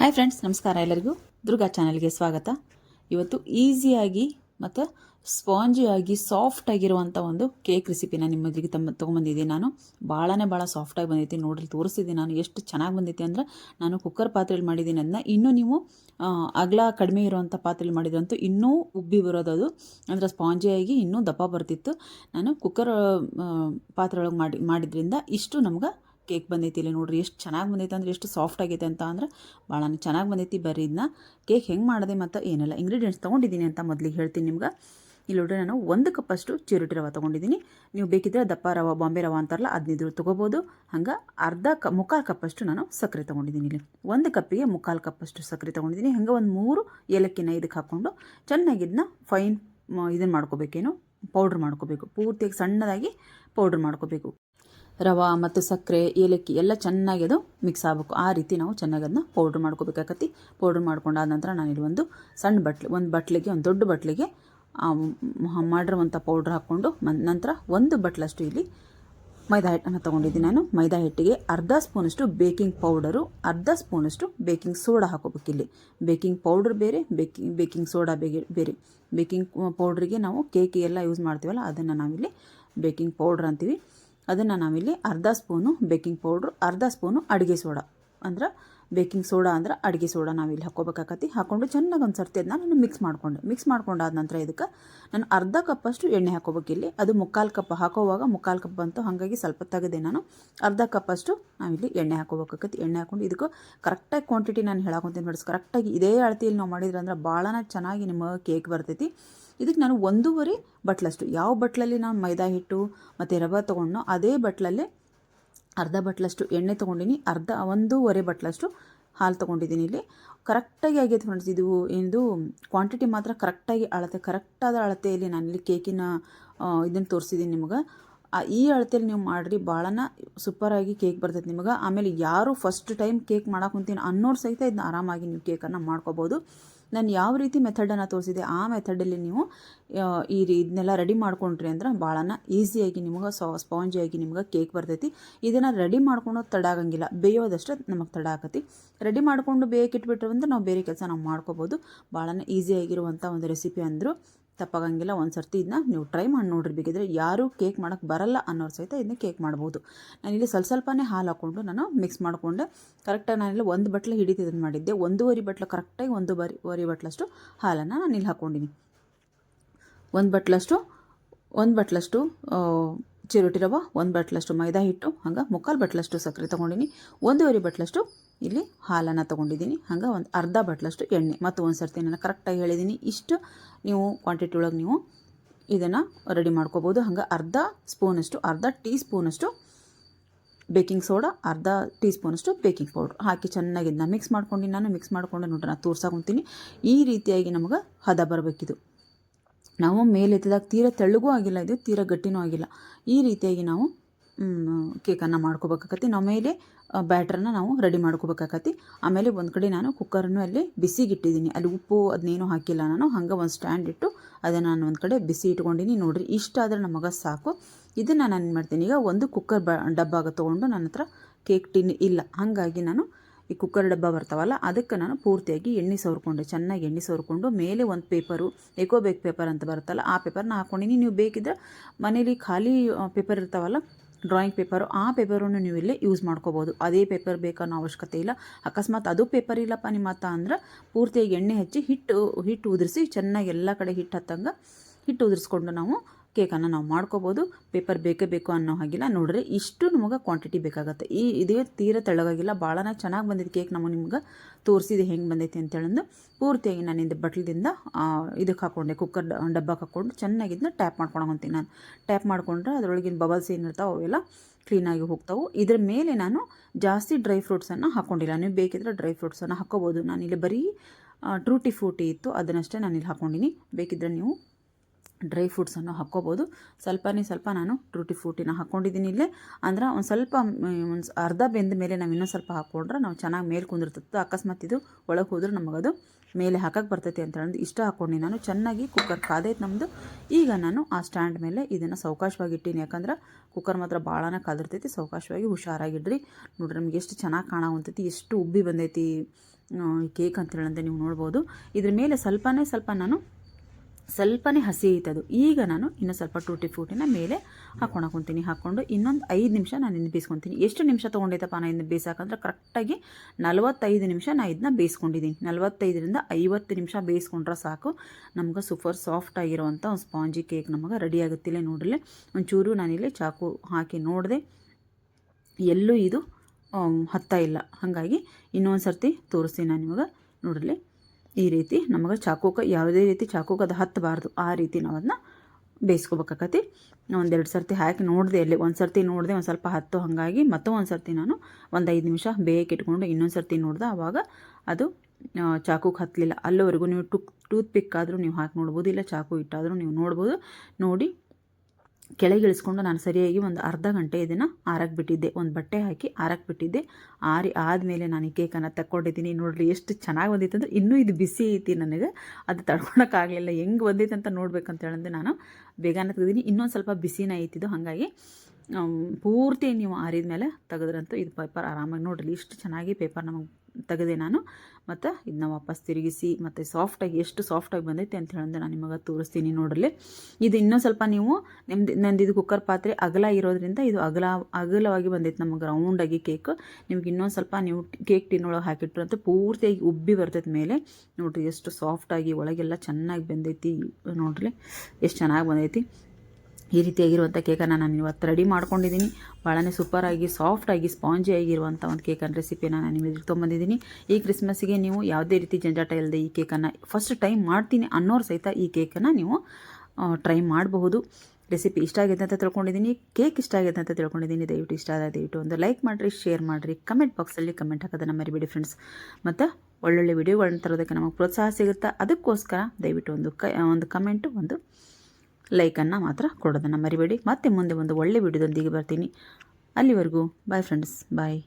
Hi friends ನಮಸ್ಕಾರ ಎಲ್ಲರಿಗೂ. ದುರ್ಗಾ ಚಾನಲ್ಗೆ ಸ್ವಾಗತ. ಇವತ್ತು ಈಸಿಯಾಗಿ ಮತ್ತು ಸ್ಪಾಂಜಿಯಾಗಿ ಸಾಫ್ಟ್ ಆಗಿರುವಂಥ ಒಂದು ಕೇಕ್ ರೆಸಿಪಿನ ನಿಮ್ಮೊಂದಿಗೆ ತಮ್ಮ ತೊಗೊಂಬಂದಿದ್ದೀನಿ ನಾನು. ಭಾಳನೇ ಭಾಳ ಸಾಫ್ಟಾಗಿ ಬಂದೈತಿ ನೋಡ್ರಿ ತೋರಿಸಿದ್ದೀನಿ ನಾನು. ಎಷ್ಟು ಚೆನ್ನಾಗಿ ಬಂದೈತಿ ಅಂದ್ರೆ ನಾನು ಕುಕ್ಕರ್ ಪಾತ್ರೆಯಲ್ಲಿ ಮಾಡಿದ್ದೀನಿ ಅದನ್ನ. ಇನ್ನೂ ನೀವು ಅಗಲ ಕಡಿಮೆ ಇರುವಂಥ ಪಾತ್ರೆಯಲ್ಲಿ ಮಾಡಿದ್ರಂತೂ ಇನ್ನೂ ಉಬ್ಬಿ ಬರೋದು ಅದು. ಅಂದರೆ ಸ್ಪಾಂಜಿಯಾಗಿ ಇನ್ನೂ ದಪ್ಪ ಬರ್ತಿತ್ತು. ನಾನು ಕುಕ್ಕರ್ ಪಾತ್ರೆ ಒಳಗೆ ಮಾಡಿ ಮಾಡಿದ್ರಿಂದ ಇಷ್ಟು ನಮ್ಗೆ ಕೇಕ್ ಬಂದೈತಿ ಇಲ್ಲಿ ನೋಡ್ರಿ, ಎಷ್ಟು ಚೆನ್ನಾಗಿ ಬಂದೈತೆ ಅಂದ್ರೆ ಎಷ್ಟು ಸಾಫ್ಟ್ ಆಗೈತೆ ಅಂತ ಅಂದ್ರೆ ಭಾಳ ಚೆನ್ನಾಗಿ ಬಂದೈತಿ ಬರ್ರಿ ಇದನ್ನ ಕೇಕ್ ಹೆಂಗೆ ಮಾಡಿದೆ ಮತ್ತು ಏನೆಲ್ಲ ಇಂಗ್ರೀಡಿಯೆಂಟ್ಸ್ ತೊಗೊಂಡಿದ್ದೀನಿ ಅಂತ ಮೊದಲಿಗೆ ಹೇಳ್ತೀನಿ ನಿಮ್ಗೆ. ಇಲ್ಲಿ ನೋಡ್ರಿ ನಾನು ಒಂದು ಕಪ್ಪಷ್ಟು ಚಿರುಟಿ ರವೆ ತೊಗೊಂಡಿದ್ದೀನಿ. ನೀವು ಬೇಕಿದ್ರೆ ದಪ್ಪ ರವೆ, ಬಾಂಬೆ ರವೆ ಅಂತಾರಲ್ಲ ಅದನ್ನಿದ್ರು ತೊಗೋಬೋದು. ಹಂಗೆ ಅರ್ಧ ಕ, ಮುಕ್ಕಾಲು ಕಪ್ಪಷ್ಟು ನಾನು ಸಕ್ಕರೆ ತೊಗೊಂಡಿದ್ದೀನಿ ಇಲ್ಲಿ. ಒಂದು ಕಪ್ಪಿಗೆ ಮುಕ್ಕಾಲು ಕಪ್ಪಷ್ಟು ಸಕ್ಕರೆ ತೊಗೊಂಡಿದ್ದೀನಿ. ಹಂಗೆ ಒಂದು ಮೂರು ಏಲಕ್ಕಿನ ಇದಕ್ಕೆ ಹಾಕ್ಕೊಂಡು ಚೆನ್ನಾಗಿ ಇದನ್ನ ಫೈನ್ ಇದನ್ನು ಮಾಡ್ಕೋಬೇಕೇನು? ಪೌಡ್ರ್ ಮಾಡ್ಕೋಬೇಕು. ಪೂರ್ತಿಯಾಗಿ ಸಣ್ಣದಾಗಿ ಪೌಡ್ರ್ ಮಾಡ್ಕೋಬೇಕು. ರವೆ ಮತ್ತು ಸಕ್ಕರೆ, ಏಲಕ್ಕಿ ಎಲ್ಲ ಚೆನ್ನಾಗಿ ಅದು ಮಿಕ್ಸ್ ಆಗಬೇಕು. ಆ ರೀತಿ ನಾವು ಚೆನ್ನಾಗಿ ಅದನ್ನ ಪೌಡ್ರ್ ಮಾಡ್ಕೋಬೇಕಾಗತ್ತಿ. ಪೌಡ್ರ್ ಮಾಡ್ಕೊಂಡಾದ ನಂತರ ನಾನಿಲ್ಲಿ ಒಂದು ಸಣ್ಣ ಬಟ್ಲು, ಒಂದು ಬಟ್ಲಿಗೆ, ಒಂದು ದೊಡ್ಡ ಬಟ್ಲಿಗೆ ಮಾಡಿರುವಂಥ ಪೌಡ್ರ್ ಹಾಕ್ಕೊಂಡು ನಂತರ ಒಂದು ಬಟ್ಲಷ್ಟು ಇಲ್ಲಿ ಮೈದಾ ಹಿಟ್ಟನ್ನು ತೊಗೊಂಡಿದ್ದೀನಿ ನಾನು. ಮೈದಾ ಹಿಟ್ಟಿಗೆ ಅರ್ಧ ಸ್ಪೂನಷ್ಟು ಬೇಕಿಂಗ್ ಪೌಡರು ಅರ್ಧ ಸ್ಪೂನಷ್ಟು ಬೇಕಿಂಗ್ ಸೋಡಾ ಹಾಕೋಬೇಕು ಇಲ್ಲಿ. ಬೇಕಿಂಗ್ ಪೌಡರ್ ಬೇರೆ ಬೇಕಿಂಗ್ ಬೇಕಿಂಗ್ ಸೋಡಾ ಬೇರೆ ಬೇರೆ. ಬೇಕಿಂಗ್ ಪೌಡ್ರಿಗೆ ನಾವು ಕೇಕ್ ಎಲ್ಲ ಯೂಸ್ ಮಾಡ್ತೀವಲ್ಲ, ಅದನ್ನು ನಾವಿಲ್ಲಿ ಬೇಕಿಂಗ್ ಪೌಡ್ರ್ ಅಂತೀವಿ. ಅದನ್ನು ನಾವಿಲ್ಲಿ ಅರ್ಧ ಸ್ಪೂನು ಬೇಕಿಂಗ್ ಪೌಡ್ರು ಅರ್ಧ ಸ್ಪೂನು ಅಡುಗೆ ಸೋಡಾ. ಅಂದ್ರೆ ಬೇಕಿಂಗ್ ಸೋಡಾ ಅಂದ್ರೆ ಅಡುಗೆ ಸೋಡಾ ನಾವು ಇಲ್ಲಿ ಹಾಕೋಬೇಕಾಕತಿ ಹಾಕೊಂಡು ಚೆನ್ನಾಗಿ ಒಂದು ಸರ್ತಿ ಅದನ್ನ ನಾನು ಮಿಕ್ಸ್ ಮಾಡ್ಕೊಂಡೆ. ಮಿಕ್ಸ್ ಮಾಡ್ಕೊಂಡಾದ ನಂತರ ಇದಕ್ಕೆ ನಾನು ಅರ್ಧ ಕಪ್ಪಷ್ಟು ಎಣ್ಣೆ ಹಾಕೋಬೇಕು ಇಲ್ಲಿ. ಅದು ಮುಕ್ಕಾಲು ಕಪ್ ಹಾಕೋವಾಗ ಮುಕ್ಕಾಲು ಕಪ್ ಬಂತು. ಹಾಗಾಗಿ ಸ್ವಲ್ಪ ತೆಗೆದೆ ನಾನು. ಅರ್ಧ ಕಪ್ಪಷ್ಟು ನಾವಿಲ್ಲಿ ಎಣ್ಣೆ ಹಾಕೋಬೇಕಾಕತಿ ಎಣ್ಣೆ ಹಾಕೊಂಡು ಇದಕ್ಕೆ ಕರೆಕ್ಟಾಗಿ ಕ್ವಾಂಟಿಟಿ ನಾನು ಹೇಳಾಕೊಂತೀನಿ ನೋಡಿ ಕರೆಕ್ಟಾಗಿ ಇದೇ ಅಳತಿಯಲ್ಲಿ ನಾವು ಮಾಡಿದ್ರೆ ಅಂದ್ರೆ ಭಾಳನ ಚೆನ್ನಾಗಿ ನಿಮ್ಮ ಕೇಕ್ ಬರ್ತೈತಿ. ಇದಕ್ಕೆ ನಾನು ಒಂದೂವರೆ ಬಟ್ಲಷ್ಟು. ಯಾವ ಬಟ್ಲಲ್ಲಿ ನಾನು ಮೈದಾ ಹಿಟ್ಟು ಮತ್ತು ರವೆ ತೊಗೊಂಡು ಅದೇ ಬಟ್ಲಲ್ಲೇ ಅರ್ಧ ಬಟ್ಲಷ್ಟು ಎಣ್ಣೆ ತೊಗೊಂಡಿನಿ, ಅರ್ಧ ಒಂದೂವರೆ ಬಟ್ಲಷ್ಟು ಹಾಲು ತೊಗೊಂಡಿದ್ದೀನಿ ಇಲ್ಲಿ. ಕರೆಕ್ಟಾಗಿ ಆಗೈತೆ ಫ್ರೆಂಡ್ಸ್ ಇದು ಇದು ಕ್ವಾಂಟಿಟಿ ಮಾತ್ರ ಕರೆಕ್ಟಾಗಿ ಅಳತೆ, ಕರೆಕ್ಟಾದ ಅಳತೆಯಲ್ಲಿ ನಾನಿಲ್ಲಿ ಕೇಕಿನ ಇದನ್ನು ತೋರಿಸಿದ್ದೀನಿ ನಿಮ್ಗೆ. ಈ ಅಳತೆಯಲ್ಲಿ ನೀವು ಮಾಡಿರಿ ಭಾಳನ ಸೂಪರಾಗಿ ಕೇಕ್ ಬರ್ತೈತೆ ನಿಮಗೆ. ಆಮೇಲೆ ಯಾರು ಫಸ್ಟ್ ಟೈಮ್ ಕೇಕ್ ಮಾಡಕ್ಕೆ ಕುಂತೀನಿ ಅನ್ನೋರು ಸಹಿತ ಇದನ್ನ ಆರಾಮಾಗಿ ನೀವು ಕೇಕನ್ನು ಮಾಡ್ಕೋಬೋದು. ನಾನು ಯಾವ ರೀತಿ ಮೆಥಡನ್ನು ತೋರಿಸಿದೆ, ಆ ಮೆಥಡಲ್ಲಿ ನೀವು ಈ ರೀ ಇದನ್ನೆಲ್ಲ ರೆಡಿ ಮಾಡ್ಕೊಂಡ್ರಿ ಅಂದ್ರೆ ಭಾಳನ ಈಸಿಯಾಗಿ ನಿಮಗೆ ಸಾ ಸ್ಪಾಂಜಿಯಾಗಿ ನಿಮ್ಗೆ ಕೇಕ್ ಬರ್ತೈತಿ. ಇದನ್ನು ರೆಡಿ ಮಾಡ್ಕೊಂಡು ತಡ ಆಗಂಗಿಲ್ಲ. ಬೇಯೋದಷ್ಟು ನಮಗೆ ತಡ ಆಕತಿ ರೆಡಿ ಮಾಡಿಕೊಂಡು ಬೇಯಕ್ಕಿಟ್ಬಿಟ್ರೆ ಅಂದ್ರೆ ನಾವು ಬೇರೆ ಕೆಲಸ ನಾವು ಮಾಡ್ಕೋಬೋದು. ಭಾಳನ ಈಸಿಯಾಗಿರುವಂಥ ಒಂದು ರೆಸಿಪಿ ಅಂದರು. ತಪ್ಪಾಗಂಗಿಲ್ಲ, ಒಂದು ಸರ್ತಿ ಇದನ್ನ ನೀವು ಟ್ರೈ ಮಾಡಿ ನೋಡ್ರಿ. ಬೇಕಿದ್ರೆ ಯಾರೂ ಕೇಕ್ ಮಾಡೋಕ್ಕೆ ಬರಲ್ಲ ಅನ್ನೋರು ಸಹಿತ ಇದನ್ನ ಕೇಕ್ ಮಾಡ್ಬೋದು. ನಾನಿಲ್ಲಿ ಸ್ವಲ್ಪ ಸ್ವಲ್ಪನೇ ಹಾಲು ಹಾಕ್ಕೊಂಡು ನಾನು ಮಿಕ್ಸ್ ಮಾಡಿಕೊಂಡೆ. ಕರೆಕ್ಟಾಗಿ ನಾನಿಲ್ಲಿ ಒಂದು ಬಟ್ಲು ಇದನ್ನು ಮಾಡಿದ್ದೆ. ಒಂದೂವರೆ ಬಟ್ಲು ಕರೆಕ್ಟಾಗಿ ಒಂದು ಬರಿ ವರಿ ಬಟ್ಲಷ್ಟು ಹಾಲನ್ನು ನಾನು ಇಲ್ಲಿ ಹಾಕ್ಕೊಂಡಿನಿ ಒಂದು ಬಟ್ಲಷ್ಟು ಒಂದು ಬಟ್ಲಷ್ಟು ಚಿರೋಟಿ ಒಂದು ಬಟ್ಲಷ್ಟು ಮೈದಾ ಹಿಟ್ಟು, ಹಂಗೆ ಮುಕ್ಕಾಲು ಬಟ್ಲಷ್ಟು ಸಕ್ಕರೆ ತೊಗೊಂಡಿನಿ. ಒಂದೂವರೆ ಬಟ್ಲಷ್ಟು ಇಲ್ಲಿ ಹಾಲನ್ನು ತೊಗೊಂಡಿದ್ದೀನಿ. ಹಂಗೆ ಒಂದು ಅರ್ಧ ಬಟ್ಲಷ್ಟು ಎಣ್ಣೆ. ಮತ್ತು ಒಂದು ಸರ್ತಿ ನಾನು ಕರೆಕ್ಟಾಗಿ ಹೇಳಿದ್ದೀನಿ ಇಷ್ಟು ನೀವು ಕ್ವಾಂಟಿಟಿ ಒಳಗೆ ನೀವು ಇದನ್ನು ರೆಡಿ ಮಾಡ್ಕೋಬೋದು. ಹಂಗೆ ಅರ್ಧ ಸ್ಪೂನಷ್ಟು, ಅರ್ಧ ಟೀ ಸ್ಪೂನಷ್ಟು ಬೇಕಿಂಗ್ ಸೋಡಾ ಅರ್ಧ ಟೀ ಸ್ಪೂನಷ್ಟು ಬೇಕಿಂಗ್ ಪೌಡ್ರ್ ಹಾಕಿ ಚೆನ್ನಾಗಿ ಇದನ್ನ ಮಿಕ್ಸ್ ಮಾಡ್ಕೊಂಡು. ನಾನು ಮಿಕ್ಸ್ ಮಾಡ್ಕೊಂಡು ನೋಡ್ರಿ ನಾನು ತೋರ್ಸಾಕೊಂತೀನಿ. ಈ ರೀತಿಯಾಗಿ ನಮಗೆ ಹದ ಬರಬೇಕಿದು. ನಾವು ಮೇಲೆತ್ತಿದಾಗ ತೀರ ತೆಳ್ಳಗೂ ಆಗಿಲ್ಲ ಇದು, ತೀರ ಗಟ್ಟಿನೂ ಆಗಿಲ್ಲ. ಈ ರೀತಿಯಾಗಿ ನಾವು ಕೇಕನ್ನು ಮಾಡ್ಕೋಬೇಕಾಕತಿ. ಆಮೇಲೆ ಮೇಲೆ ಬ್ಯಾಟ್ರನ್ನ ನಾವು ರೆಡಿ ಮಾಡ್ಕೋಬೇಕಾಕತಿ. ಆಮೇಲೆ ಒಂದು ಕಡೆ ನಾನು ಕುಕ್ಕರನ್ನು ಅಲ್ಲಿ ಬಿಸಿಗಿಟ್ಟಿದ್ದೀನಿ. ಅಲ್ಲಿ ಉಪ್ಪು ಅದನ್ನೇನು ಹಾಕಿಲ್ಲ ನಾನು. ಹಂಗೆ ಒಂದು ಸ್ಟ್ಯಾಂಡ್ ಇಟ್ಟು ಅದನ್ನು ನಾನು ಒಂದು ಕಡೆ ಬಿಸಿ ಇಟ್ಕೊಂಡಿನಿ. ನೋಡಿರಿ, ಇಷ್ಟಾದರೆ ನಮಗೆ ಸಾಕು. ಇದನ್ನು ನಾನು ಏನು ಮಾಡ್ತೀನಿ, ಈಗ ಒಂದು ಕುಕ್ಕರ್ ಬ ಡಬ್ಬಾಗ ತೊಗೊಂಡು ನನ್ನ ಹತ್ರ ಕೇಕ್ ಟಿನ್ ಇಲ್ಲ. ಹಾಗಾಗಿ ನಾನು ಈ ಕುಕ್ಕರ್ ಡಬ್ಬ ಬರ್ತಾವಲ್ಲ, ಅದಕ್ಕೆ ನಾನು ಪೂರ್ತಿಯಾಗಿ ಎಣ್ಣೆ ಸವರ್ಕೊಂಡೆ. ಚೆನ್ನಾಗಿ ಎಣ್ಣೆ ಸವರ್ಕೊಂಡು ಮೇಲೆ ಒಂದು ಪೇಪರು ಎಕೋಬೇಕ್ ಪೇಪರ್ ಅಂತ ಬರುತ್ತಲ್ಲ, ಆ ಪೇಪರ್ನ ಹಾಕ್ಕೊಂಡಿನಿ ನೀವು ಬೇಕಿದ್ರೆ ಮನೇಲಿ ಖಾಲಿ ಪೇಪರ್ ಇರ್ತಾವಲ್ಲ ಡ್ರಾಯಿಂಗ್ ಪೇಪರು ಆ ಪೇಪರನ್ನು ನೀವು ಇಲ್ಲೇ ಯೂಸ್ ಮಾಡ್ಕೋಬೋದು. ಅದೇ ಪೇಪರ್ ಬೇಕನ್ನೋ ಅವಶ್ಯಕತೆ ಇಲ್ಲ. ಅಕಸ್ಮಾತ್ ಅದು ಪೇಪರ್ ಇಲ್ಲಪ್ಪ ನಿಮ್ಮ ಹತ್ತ ಅಂದ್ರೆ ಪೂರ್ತಿಯಾಗಿ ಎಣ್ಣೆ ಹಚ್ಚಿ ಹಿಟ್ಟು ಹಿಟ್ಟು ಉದುರಿಸಿ ಚೆನ್ನಾಗಿ ಎಲ್ಲ ಕಡೆ ಹಿಟ್ಟು ಹತ್ತಂಗೆ ಹಿಟ್ಟು ಉದುರಿಸ್ಕೊಂಡು ನಾವು ಕೇಕನ್ನು ನಾವು ಮಾಡ್ಕೋಬೋದು. ಪೇಪರ್ ಬೇಕೇ ಬೇಕು ಅನ್ನೋ ಹಾಗಿಲ್ಲ. ನೋಡ್ರಿ, ಇಷ್ಟು ನಮಗೆ ಕ್ವಾಂಟಿಟಿ ಬೇಕಾಗುತ್ತೆ. ಈ ಇದೇ ತೀರ ತೆಳ್ಳಗಾಗಿಲ್ಲ. ಭಾಳನ ಚೆನ್ನಾಗಿ ಬಂದಿದ್ದು ಕೇಕ್ ನಮಗೆ ನಿಮ್ಗೆ ತೋರಿಸಿದೆ ಹೆಂಗೆ ಬಂದೈತಿ ಅಂತೇಳಂದು ಪೂರ್ತಿಯಾಗಿ ನಾನು ಇದು ಬಟ್ಲದಿಂದ ಇದಕ್ಕೆ ಹಾಕ್ಕೊಂಡೆ ಕುಕ್ಕರ್ ಡಬ್ಬಕ್ಕೆ ಹಾಕ್ಕೊಂಡು ಚೆನ್ನಾಗಿ ಇದನ್ನ ಟ್ಯಾಪ್ ಮಾಡ್ಕೊಳಂತೀನಿ ನಾನು. ಟ್ಯಾಪ್ ಮಾಡ್ಕೊಂಡ್ರೆ ಅದರೊಳಗಿನ ಬಬಲ್ಸ್ ಏನಿರ್ತಾವೆ ಅವೆಲ್ಲ ಕ್ಲೀನಾಗಿ ಹೋಗ್ತಾವೆ. ಇದ್ರ ಮೇಲೆ ನಾನು ಜಾಸ್ತಿ ಡ್ರೈ ಫ್ರೂಟ್ಸನ್ನು ಹಾಕ್ಕೊಂಡಿಲ್ಲ ನೀವು ಬೇಕಿದ್ರೆ ಡ್ರೈ ಫ್ರೂಟ್ಸನ್ನು ಹಾಕ್ಕೋಬೋದು ನಾನಿಲ್ಲಿ ಬರೀ ಟ್ರೂಟಿ ಫ್ರೂಟಿ ಇತ್ತು. ಅದನ್ನಷ್ಟೇ ನಾನಿಲ್ಲಿ ಹಾಕ್ಕೊಂಡಿನಿ ಬೇಕಿದ್ರೆ ನೀವು ಡ್ರೈ ಫ್ರೂಟ್ಸನ್ನು ಹಾಕ್ಕೋಬೋದು. ಸ್ವಲ್ಪನೇ ಸ್ವಲ್ಪ ನಾನು ಟ್ರೂಟಿ ಫ್ರೂಟಿನ ಹಾಕ್ಕೊಂಡಿದ್ದೀನಿ ಇಲ್ಲೇ. ಅಂದ್ರೆ ಒಂದು ಸ್ವಲ್ಪ, ಒಂದು ಅರ್ಧ ಬೆಂದ ಮೇಲೆ ನಾವು ಇನ್ನೊಂದು ಸ್ವಲ್ಪ ಹಾಕ್ಕೊಂಡ್ರೆ ನಾವು ಚೆನ್ನಾಗಿ ಮೇಲೆ ಕುಂದಿರ್ತಿತ್ತು ಅಕಸ್ಮಾತ್ ಇದು ಒಳಗೆ ಹೋದ್ರೆ ನಮಗದು ಮೇಲೆ ಹಾಕಕ್ಕೆ ಬರ್ತೈತಿ ಅಂತ ಹೇಳಿದ್ರು ಇಷ್ಟ ಹಾಕ್ಕೊಂಡು ನಾನು. ಚೆನ್ನಾಗಿ ಕುಕ್ಕರ್ ಕಾದೈತೆ ನಮ್ಮದು ಈಗ ನಾನು ಆ ಸ್ಟ್ಯಾಂಡ್ ಮೇಲೆ ಇದನ್ನು ಸಾವಕಾಶವಾಗಿ ಇಟ್ಟೀನಿ. ಯಾಕಂದ್ರೆ ಕುಕ್ಕರ್ ಮಾತ್ರ ಭಾಳನ ಕಾದಿರ್ತೈತಿ. ಸಾವಕಾಶವಾಗಿ ಹುಷಾರಾಗಿಡ್ರಿ. ನೋಡ್ರಿ ನಮ್ಗೆ ಎಷ್ಟು ಚೆನ್ನಾಗಿ ಕಾಣವಂತೈತಿ. ಎಷ್ಟು ಉಬ್ಬಿ ಬಂದೈತಿ ಕೇಕ್ ಅಂತ ಹೇಳಂತೆ ನೀವು ನೋಡ್ಬೋದು. ಇದ್ರ ಮೇಲೆ ಸ್ವಲ್ಪನೇ ಸ್ವಲ್ಪ ನಾನು ಸ್ವಲ್ಪನೇ ಹಸಿ ಅದು ಈಗ ನಾನು ಇನ್ನೂ ಸ್ವಲ್ಪ ಟೂಟಿ ಫ್ರೂಟಿನ ಮೇಲೆ ಹಾಕ್ಕೊಳಕೊಂತೀನಿ ಹಾಕ್ಕೊಂಡು ಇನ್ನೊಂದು ಐದು ನಿಮಿಷ ನಾನು ಇನ್ನು ಬೇಯಿಸ್ಕೊತೀನಿ. ಎಷ್ಟು ನಿಮಿಷ ತೊಗೊಂಡೈತಪ್ಪ ನಾನು ಇನ್ನು ಬೇಯಿಸಾಕಂದ್ರೆ ಕರೆಕ್ಟಾಗಿ ನಲವತ್ತೈದು ನಿಮಿಷ ನಾನು ಇದನ್ನ ಬೇಯಿಸ್ಕೊಂಡಿದ್ದೀನಿ. ನಲವತ್ತೈದರಿಂದ ಐವತ್ತು ನಿಮಿಷ ಬೇಯಿಸ್ಕೊಂಡ್ರೆ ಸಾಕು. ನಮ್ಗೆ ಸೂಪರ್ ಸಾಫ್ಟ್ ಆಗಿರುವಂಥ ಒಂದು ಸ್ಪಾಂಜಿ ಕೇಕ್ ನಮಗೆ ರೆಡಿ ಆಗುತ್ತಿಲ್ಲ ನೋಡ್ರಲ್ಲೇ ಒಂಚೂರು ನಾನಿಲ್ಲಿ ಚಾಕು ಹಾಕಿ ನೋಡಿದೆ. ಎಲ್ಲೂ ಇದು ಹತ್ತಾ ಇಲ್ಲ. ಹಾಗಾಗಿ ಇನ್ನೊಂದು ಸರ್ತಿ ತೋರಿಸ್ತೀನಿ ನಾನು ನಿಮಗೆ. ನೋಡ್ರಲಿ ಈ ರೀತಿ ನಮಗೆ ಚಾಕುಕ, ಯಾವುದೇ ರೀತಿ ಚಾಕುಕ ಅದು ಹತ್ತಬಾರ್ದು. ಆ ರೀತಿ ನಾವು ಅದನ್ನ ಬೇಯಿಸ್ಕೋಬೇಕಾಕತಿ. ಒಂದೆರಡು ಸರ್ತಿ ಹಾಕಿ ನೋಡಿದೆ ಅಲ್ಲಿ ಒಂದು ಸರ್ತಿ ನೋಡಿದೆ ಒಂದು ಸ್ವಲ್ಪ ಹತ್ತು ಹಾಗಾಗಿ ಮತ್ತೆ ಒಂದು ಸರ್ತಿ ನಾನು ಒಂದು ಐದು ನಿಮಿಷ ಬೇಯಕ್ಕೆ ಇಟ್ಕೊಂಡು ಇನ್ನೊಂದು ಸರ್ತಿ ನೋಡಿದೆ. ಆವಾಗ ಅದು ಚಾಕುಗೆ ಹತ್ತಲಿಲ್ಲ ಅಲ್ಲಿವರೆಗೂ ನೀವು ಟೂತ್ ಪಿಕ್ ಆದರೂ ನೀವು ಹಾಕಿ ನೋಡ್ಬೋದು, ಇಲ್ಲ ಚಾಕು ಇಟ್ಟಾದರೂ ನೀವು ನೋಡ್ಬೋದು. ನೋಡಿ ಕೆಳಗೆ ಇಳಿಸ್ಕೊಂಡು ನಾನು ಸರಿಯಾಗಿ ಒಂದು ಅರ್ಧ ಗಂಟೆ ಇದನ್ನು ಆರಕ್ಕೆ ಬಿಟ್ಟಿದ್ದೆ ಒಂದು ಬಟ್ಟೆ ಹಾಕಿ ಆರಕ್ಕೆ ಬಿಟ್ಟಿದ್ದೆ ಆರಿ ಆದಮೇಲೆ ನಾನು ಈ ಕೇಕನ್ನು ತಕ್ಕೊಂಡಿದ್ದೀನಿ. ನೋಡ್ರಿ ಎಷ್ಟು ಚೆನ್ನಾಗಿ ಬಂದಿತ್ತು ಅಂದರೆ ಇನ್ನೂ ಇದು ಬಿಸಿ ಐತಿ ನನಗೆ. ಅದು ತಡ್ಕೊಳಕ್ಕಾಗಲಿಲ್ಲ ಹೆಂಗೆ ಬಂದೈತೆ ಅಂತ ನೋಡ್ಬೇಕಂತ ಹೇಳಿದ್ರೆ ನಾನು ಬೇಗನೆ ತೆಗೆದೀನಿ ಇನ್ನೊಂದು ಸ್ವಲ್ಪ ಬಿಸಿನ ಐತಿದ್ದು ಹಾಗಾಗಿ ಪೂರ್ತಿ ನೀವು ಆರಿದ ಮೇಲೆ ತೆಗೆದ್ರಂತೂ ಇದು ಪೇಪರ್ ಆರಾಮಾಗಿ ನೋಡ್ರಿ. ಇಷ್ಟು ಚೆನ್ನಾಗಿ ಪೇಪರ್ ನಮಗೆ ತೆಗೆದೆ ನಾನು. ಮತ್ತು ಇದನ್ನ ವಾಪಸ್ ತಿರುಗಿಸಿ, ಮತ್ತು ಸಾಫ್ಟಾಗಿ ಎಷ್ಟು ಸಾಫ್ಟಾಗಿ ಬಂದೈತೆ ಅಂತ ಹೇಳಿದ್ರೆ ನಾನು ನಿಮಗೆ ತೋರಿಸ್ತೀನಿ ನೋಡ್ರಲ್ಲಿ. ಇದು ಇನ್ನೂ ಸ್ವಲ್ಪ ನೀವು ನಿಮ್ದು, ನಂದು ಇದು ಕುಕ್ಕರ್ ಪಾತ್ರೆ ಅಗಲ ಇರೋದ್ರಿಂದ ಇದು ಅಗಲ, ಅಗಲವಾಗಿ ಬಂದೈತೆ ನಮಗೆ ರೌಂಡಾಗಿ ಕೇಕ್ ನಿಮ್ಗೆ ಇನ್ನೊಂದು ಸ್ವಲ್ಪ ನೀವು ಕೇಕ್ ಟಿನ್ನೊಳಗೆ ಹಾಕಿಟ್ರು ಅಂತ ಪೂರ್ತಿಯಾಗಿ ಉಬ್ಬಿ ಬರ್ತೈತೆ ಮೇಲೆ. ನೋಡಿರಿ, ಎಷ್ಟು ಸಾಫ್ಟಾಗಿ ಒಳಗೆಲ್ಲ ಚೆನ್ನಾಗಿ ಬಂದೈತಿ ನೋಡ್ರಿ. ಎಷ್ಟು ಚೆನ್ನಾಗಿ ಬಂದೈತಿ. ಈ ರೀತಿಯಾಗಿರುವಂಥ ಕೇಕನ್ನು ನಾನು ಇವತ್ತು ರೆಡಿ ಮಾಡ್ಕೊಂಡಿದ್ದೀನಿ. ಭಾಳನೇ ಸೂಪರಾಗಿ ಸಾಫ್ಟಾಗಿ ಸ್ಪಾಂಜಿ ಆಗಿರುವಂಥ ಒಂದು ಕೇಕನ್ನು ರೆಸಿಪಿನ ನಾನು ನಿಮಗೆ ತೊಗೊಂಬಂದಿದ್ದೀನಿ ಈ ಕ್ರಿಸ್ಮಸ್ಗೆ ನೀವು ಯಾವುದೇ ರೀತಿ ಜಂಜಾಟ ಇಲ್ಲದೆ ಈ ಕೇಕನ್ನು ಫಸ್ಟ್ ಟೈಮ್ ಮಾಡ್ತೀನಿ ಅನ್ನೋರು ಸಹಿತ ಈ ಕೇಕನ್ನು ನೀವು ಟ್ರೈ ಮಾಡಬಹುದು. ರೆಸಿಪಿ ಇಷ್ಟ ಆಗಿದೆ ಅಂತ ತಿಳ್ಕೊಂಡಿದ್ದೀನಿ ಕೇಕ್ ಇಷ್ಟ ಆಗಿದೆ ಅಂತ ತಿಳ್ಕೊಂಡಿದ್ದೀನಿ. ದಯವಿಟ್ಟು ಇಷ್ಟ ಆದರೆ ದಯವಿಟ್ಟು ಒಂದು ಲೈಕ್ ಮಾಡಿರಿ ಶೇರ್ ಮಾಡಿರಿ ಕಮೆಂಟ್ ಬಾಕ್ಸಲ್ಲಿ ಕಮೆಂಟ್ ಹಾಕೋದನ್ನು ಮರಿಬೇಡಿ ಫ್ರೆಂಡ್ಸ್ ಮತ್ತು ಒಳ್ಳೊಳ್ಳೆ ವಿಡಿಯೋಗಳನ್ನ ತರೋದಕ್ಕೆ ನಮಗೆ ಪ್ರೋತ್ಸಾಹ ಸಿಗುತ್ತಾ? ಅದಕ್ಕೋಸ್ಕರ ದಯವಿಟ್ಟು ಒಂದು ಕ, ಒಂದು ಕಮೆಂಟು ಒಂದು ಲೈಕನ್ನು ಮಾತ್ರ ಕೊಡೋದನ್ನು ಮರಿಬೇಡಿ. ಮತ್ತೆ ಮುಂದೆ ಒಂದು ಒಳ್ಳೆ ವಿಡಿಯೋದೊಂದಿಗೆ ಬರ್ತೀನಿ. ಅಲ್ಲಿವರೆಗೂ ಬಾಯ್ ಫ್ರೆಂಡ್ಸ್ ಬಾಯ್